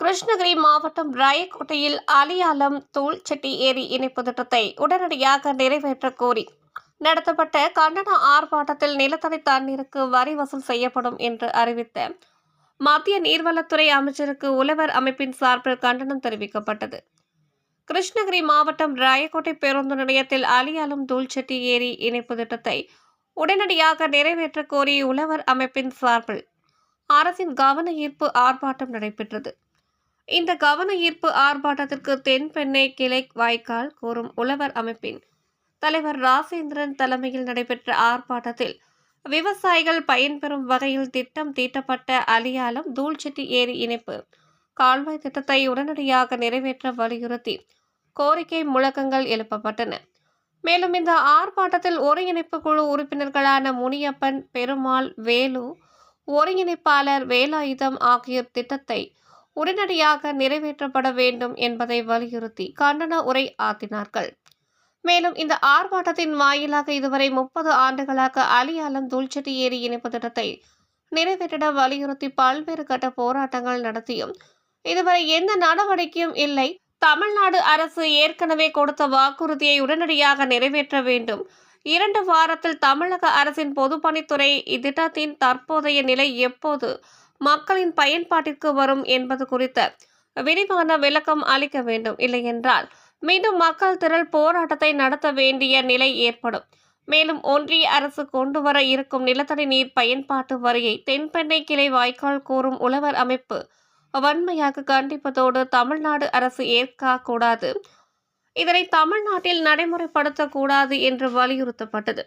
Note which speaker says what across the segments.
Speaker 1: கிருஷ்ணகிரி மாவட்டம் ராயக்கோட்டையில் அலியாலம் தூள் செட்டி ஏரி இணைப்பு திட்டத்தை உடனடியாக நிறைவேற்ற கோரி நடத்தப்பட்ட கண்டன ஆர்ப்பாட்டத்தில் நிலத்தடி தண்ணீருக்கு வரி வசூல் செய்யப்படும் என்று அறிவித்த மத்திய நீர்வளத்துறை அமைச்சருக்கு உழவர் அமைப்பின் சார்பில் கண்டனம் தெரிவிக்கப்பட்டது. கிருஷ்ணகிரி மாவட்டம் ராயக்கோட்டை பேருந்து நிலையத்தில் அலியாலும் தூள்செட்டி ஏரி இணைப்பு திட்டத்தை உடனடியாக நிறைவேற்றக் கோரி உழவர் அமைப்பின் சார்பில் அரசின் கவன ஈர்ப்பு ஆர்ப்பாட்டம் நடைபெற்றது. இந்த கவன ஈர்ப்பு ஆர்ப்பாட்டத்திற்கு தென்பெண்ணை கிளை வாய்க்கால் கூறும் உழவர் அமைப்பின் தலைவர் ராசேந்திரன் தலைமையில் நடைபெற்ற ஆர்ப்பாட்டத்தில் விவசாயிகள் பயன்பெறும் வகையில் திட்டம் தீட்டப்பட்ட அலியாலம் தூள்செட்டி ஏரி இணைப்பு கால்வாய் திட்டத்தை உடனடியாக நிறைவேற்ற வலியுறுத்தி கோரிக்கை முழக்கங்கள் எழுப்பப்பட்டன. மேலும் இந்த ஆர்ப்பாட்டத்தில் ஒருங்கிணைப்பு குழு உறுப்பினர்களான முனியப்பன் பெருமாள் வேலு ஒருங்கிணைப்பாளர் வேலாயுதம் ஆகியோர் திட்டத்தை உடனடியாக நிறைவேற்றப்பட வேண்டும் என்பதை வலியுறுத்தி கண்டன உரை ஆற்றினார்கள். மேலும் இந்த ஆர்ப்பாட்டத்தின் வாயிலாக இதுவரை முப்பது ஆண்டுகளாக அலியாலம் தூள்செட்டி ஏரி இணைப்பு திட்டத்தை நிறைவேற்றிட வலியுறுத்தி பல்வேறு கட்ட போராட்டங்கள் நடத்தியும் இதுவரை எந்த நடவடிக்கையும் இல்லை. தமிழ்நாடு அரசு ஏற்கனவே கொடுத்த வாக்குறுதியை உடனடியாக நிறைவேற்ற வேண்டும். இரண்டு வாரத்தில் தமிழக அரசின் பொதுப்பணித்துறை இத்திட்டத்தின் தற்போதைய நிலை எப்போது? மக்களின் பயன்பாட்டிற்கு வரும் என்பது குறித்த விரிவான விளக்கம் அளிக்க வேண்டும். இல்லையென்றால் மீண்டும் மக்கள் திரள் போராட்டத்தை நடத்த வேண்டிய நிலை ஏற்படும். மேலும் ஒன்றிய அரசு கொண்டு வர இருக்கும் நிலத்தடி நீர் பயன்பாட்டு வரியை தென்பெண்ணை கிளை வாய்க்கால் கூறும் உழவர் அமைப்பு வன்மையாக கண்டிப்பதோடு தமிழ்நாடு அரசு ஏற்க கூடாது இதனை தமிழ்நாட்டில் நடைமுறைப்படுத்தக்கூடாது என்று வலியுறுத்தப்பட்டது.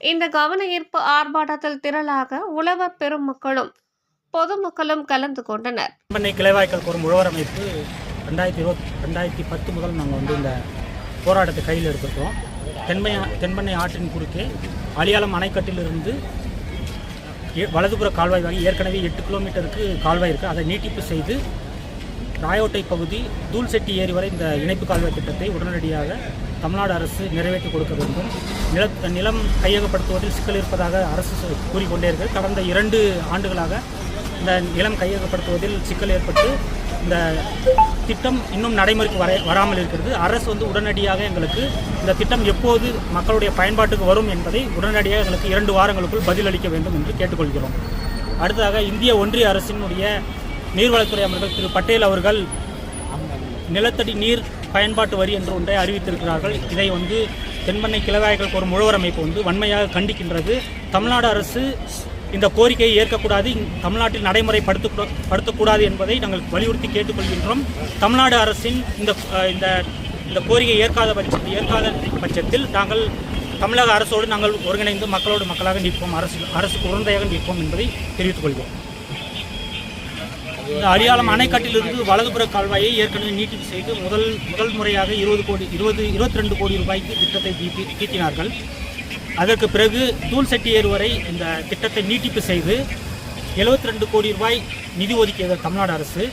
Speaker 1: இந்த கவன ஈர்ப்பு ஆர்ப்பாட்டத்தில் திரளாக உழவர் பெருமக்களும் பொதுமக்களும் கலந்து கொண்டனர்.
Speaker 2: தென்பண்ணை கிளைவாய்க்கால் கோரும் உழவர் அமைப்பு ரெண்டாயிரத்தி இருபத் ரெண்டாயிரத்தி பத்து முதல் நாங்கள் வந்து இந்த போராட்டத்தை கையில் எடுத்திருக்கோம் தென்மை தென்பண்ணை ஆற்றின் குறுக்கே அலியாலம் அணைக்கட்டிலிருந்து வலதுபுற கால்வாய் வகை ஏற்கனவே எட்டு கிலோமீட்டருக்கு கால்வாய் இருக்குது அதை நீட்டிப்பு செய்து ராயோட்டை பகுதி தூள்செட்டி ஏரி வரை இந்த இணைப்பு கால்வாய் திட்டத்தை உடனடியாக தமிழ்நாடு அரசு நிறைவேற்றி கொடுக்க வேண்டும். நில நிலம் கையகப்படுத்துவதில் சிக்கல் இருப்பதாக அரசு கூறிக்கொண்டே இருக்கிறது. கடந்த இரண்டு ஆண்டுகளாக இந்த நிலம் கையகப்படுத்துவதில் சிக்கல் ஏற்பட்டு இந்த திட்டம் இன்னும் நடைமுறைக்கு வர வராமல் இருக்கிறது. அரசு வந்து உடனடியாக எங்களுக்கு இந்த திட்டம் எப்போது மக்களுடைய பயன்பாட்டுக்கு வரும் என்பதை உடனடியாக எங்களுக்கு இரண்டு வாரங்களுக்குள் பதிலளிக்க வேண்டும் என்று கேட்டுக்கொள்கிறோம். அடுத்ததாக இந்திய ஒன்றிய அரசினுடைய நீர்வளத்துறை அமைச்சர் திரு பட்டேல் அவர்கள் நிலத்தடி நீர் பயன்பாட்டு வரி என்று ஒன்றை அறிவித்திருக்கிறார்கள். இதை வந்து தென்பண்ணை கிழவாய்கள் ஒரு முழுவர் அமைப்பு வந்து வன்மையாக கண்டிக்கின்றது. தமிழ்நாடு அரசு இந்த கோரிக்கையை ஏற்கக்கூடாது. தமிழ்நாட்டில் நடைமுறைப்படுத்த படுத்தக்கூடாது என்பதை நாங்கள் வலியுறுத்தி கேட்டுக்கொள்கின்றோம். தமிழ்நாடு அரசின் இந்த இந்த இந்த கோரிக்கையை ஏற்காத பட்ச ஏற்காத பட்சத்தில் நாங்கள் தமிழக அரசோடு நாங்கள் ஒருங்கிணைந்து மக்களோடு மக்களாக நிற்போம். அரசு அரசுக்கு உடந்தையாக நிற்போம் என்பதை தெரிவித்துக் கொள்வோம். இந்த அடியாளம் அணைக்கட்டிலிருந்து வலதுபுற கால்வாயை ஏற்கனவே நீட்டிப்பு செய்து முதல் முதல் முறையாக இருபது கோடி இருபது இருபத்தி ரெண்டு கோடி ரூபாய்க்கு திட்டத்தை தீட்டி தீட்டினார்கள் அதற்கு பிறகு தூள் செட்டியேறு வரை இந்த திட்டத்தை நீட்டிப்பு செய்து 72 ரெண்டு கோடி ரூபாய் நிதி ஒதுக்கியது தமிழ்நாடு அரசு.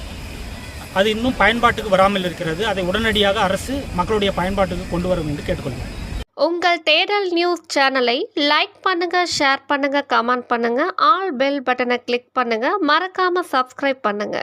Speaker 2: அது இன்னும் பயன்பாட்டுக்கு வராமல் இருக்கிறது. அதை உடனடியாக அரசு மக்களுடைய பயன்பாட்டுக்கு கொண்டு வரும் என்று கேட்டுக்கொள்கிறேன்.
Speaker 1: உங்கள் தேடல் நியூஸ் சேனலை லைக் பண்ணுங்க ஷேர் பண்ணுங்க கமெண்ட் பண்ணுங்க ஆல் பெல் பட்டனை கிளிக் பண்ணுங்க மறக்காம சப்ஸ்கிரைப் பண்ணுங்க.